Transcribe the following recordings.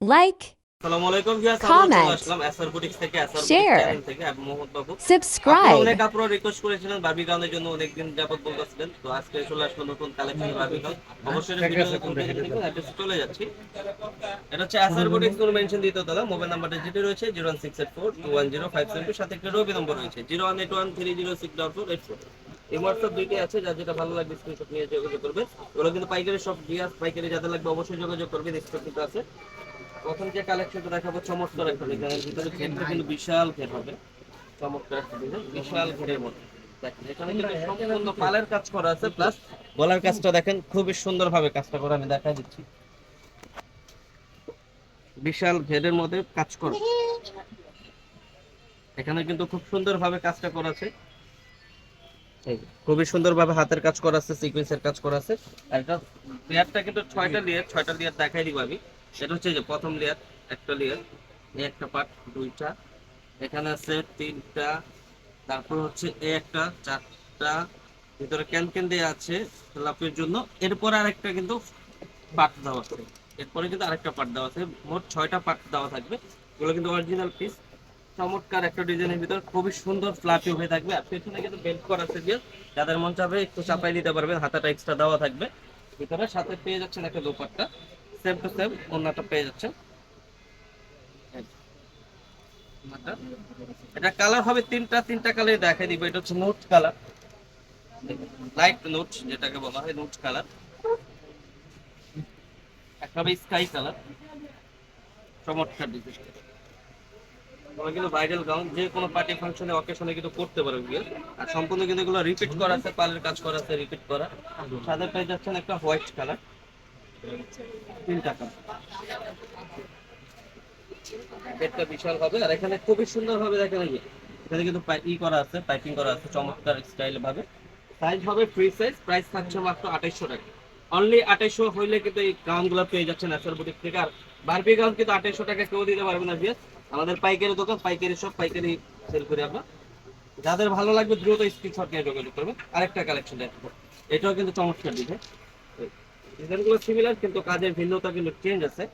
like, Comment. Share. subscribe, অনেক request করেছিলেন Barbie গাউনের জন্য অনেকদিন যাবত বলতেছিলেন। তো আজকে চলে আসলো নতুন কালেকশন বারবি গাউন অবশ্যই ভিডিও চলে যাচ্ছি। এটা হচ্ছে এসআর বুটিক্স কোনো মেনশন দিতে হতো মোবাইল নাম্বারটা যেটি রয়েছে zero one six eight four two one zero five seven two সাথে একটা রবি নম্বর রয়েছে zero one eight one three zero six double four eight four এই হোয়াটসঅ্যাপ দুইটি আছে যার যেটা ভালো লাগবে স্ক্রিনশট নিয়ে যোগাযোগ করবেন। এগুলো কিন্তু পাইকারি সব বিয়াস পাইকারি যাদের লাগবে অবশ্যই যোগাযোগ করবেন স্টক কিন্তু আছে। প্রথম যে কালেকশনটা দেখাবো, চমৎকার একটা ডিজাইনের ভিতরে ঘেরটা কিন্তু বিশাল ঘের হবে। চমৎকার বিশাল ঘেরের মধ্যে। কাজটা দেখেন, খুবই সুন্দরভাবে কাজটা করা আমি দিচ্ছি। বিশাল মধ্যে কাজ এখানে কিন্তু খুব কাজটা হাতের কাজ করা আছে সিকোয়েন্সের কাজ করা আছে। আর এটা লেয়ারটা কিন্তু ছয়টা লেয়ার ছয়টা লেয়ার দেখাই দিব আমি। সেটা হচ্ছে যে প্রথম লেয়ার একটা লেয়ার একটা পার্ট দুইটা। এখানে আছে তিনটা, তারপর হচ্ছে এই একটা, চারটা। ভিতরে ক্যান ক্যান দেওয়া আছে লাপের জন্য। এরপর আরেকটা কিন্তু পার্ট দেওয়া আছে। এরপরে কিন্তু আরেকটা পার্ট দেওয়া আছে। মোট ছয়টা পার্ট দেওয়া থাকবে। এগুলো কিন্তু অরিজিনাল পিস চমৎকার একটা ডিজাইনের ভিতর। খুবই সুন্দর ফ্লাপি হয়ে থাকবে। আর পেছনে কিন্তু বেল্ট করা আছে দিয়ে যাদের মন চাবে একটু চাপাই দিতে পারবেন, হাতাটা এক্সট্রা দেওয়া থাকবে। ভিতরে সাথে পেয়ে যাচ্ছেন একটা দোপাট্টা সেম টু সেম অন্যটা পেয়ে যাচ্ছেন এই এটা কালার হবে তিনটা তিনটা কালার দেখাই দিব। এটা হচ্ছে নোট কালার। লাইট নোট যেটাকে বলা হয়, নোট কালার। একটা হবে স্কাই কালার। চমৎকার ডিজাইন তোমরা কিন্তু ভাইরাল গাউন যে কোনো পার্টি ফাংশনে অকেশনে কিন্তু করতে পারো বিয়ে আর সম্পূর্ণ কিন্তু এগুলো রিপিট করা আছে পালের কাজ করা আছে রিপিট করা। সাথে পেয়ে যাচ্ছেন একটা হোয়াইট কালার কালার পেটটা বিশাল হবে। আর এখানে খুবই সুন্দর ভাবে এখানে কিন্তু ই করা আছে পাইপিং করা আছে, চমৎকার স্টাইল ভাবে। সাইজ হবে ফ্রি সাইজ প্রাইস থাকছে মাত্র আঠাইশশো টাকা। অনলি আঠাইশশো হইলে কিন্তু এই গাউনগুলো পেয়ে যাচ্ছেন এসআর বুটিক থেকে। আর বারবি গাউন কিন্তু আঠাইশশো টাকা কেউ দিতে পারবে না বিয়ে আমাদের পাইকারি দোকান, পাইকারি সব পাইকারি সেল করি আমরা। যাদের ভালো লাগবে, দ্রুত স্ক্রিনশট নিয়ে যোগাযোগ করবেন। আরেকটা কালেকশন দেখব। এটাও কিন্তু চমৎকার ডিজাইন ডিজাইনগুলো সিমিলার কিন্তু কাজের ভিন্নতা কিন্তু চেঞ্জ আছে।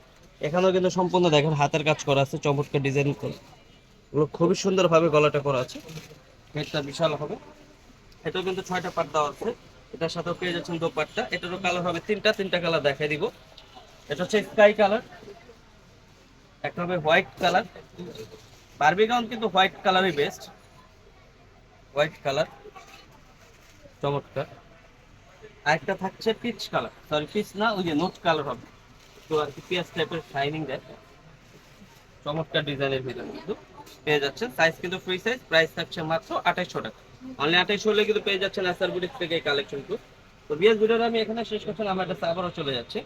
এখানেও কিন্তু সম্পূর্ণ দেখেন, হাতের কাজ করা আছে, চমৎকার ডিজাইন এগুলো খুবই সুন্দরভাবে গলাটা করা আছে। হেডটা বিশাল হবে। এটাও কিন্তু ছয়টা পাট দেওয়া আছে। এটার সাথেও পেয়ে যাচ্ছেন দোপাট্টা। এটারও কালার হবে তিনটা তিনটা কালার দেখাই দিব। এটা হচ্ছে স্কাই কালার একটা হবে হোয়াইট কালার বারবি গাউন কিন্তু হোয়াইট কালারই বেস্ট হোয়াইট কালার চমৎকার। আরেকটা থাকছে পিচ কালার সরি পিচ না, ওই যে নোট কালার হবে। তো আর কি পিয়াজ টাইপের শাইনিং দেয় চমৎকার ডিজাইনের ভিতরে কিন্তু পেয়ে যাচ্ছেন। সাইজ কিন্তু ফ্রি সাইজ প্রাইস থাকছে মাত্র আঠাইশশো টাকা। অনলি আঠাইশশো হলে কিন্তু পেয়ে যাচ্ছেন এসআর বুটিক থেকে কালেকশন তো বিএস ভিডিওটা আমি এখানে শেষ করছিলাম আমার একটা আবারও চলে যাচ্ছে।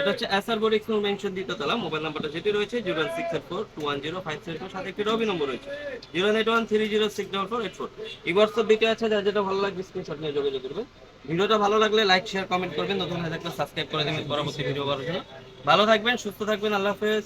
এটা হচ্ছে এসআর বুটিক মেনশন দিতে তলা মোবাইল নাম্বারটা যেটি রয়েছে zero one six four two one zero five seven four সাথে একটি রবি নম্বর রয়েছে। Zero eight one three zero six double four eight four এই হোয়াটসঅ্যাপ দিতে আছে, যার যেটা ভালো লাগবে স্ক্রিনশট নিয়ে যোগাযোগ করবেন। ভিডিওটা ভালো লাগলে লাইক শেয়ার কমেন্ট করবেন, নতুন হয়ে থাকলে সাবস্ক্রাইব করে দেবেন। পরবর্তী ভিডিও করার জন্য ভালো থাকবেন, সুস্থ থাকবেন, আল্লাহ হাফেজ।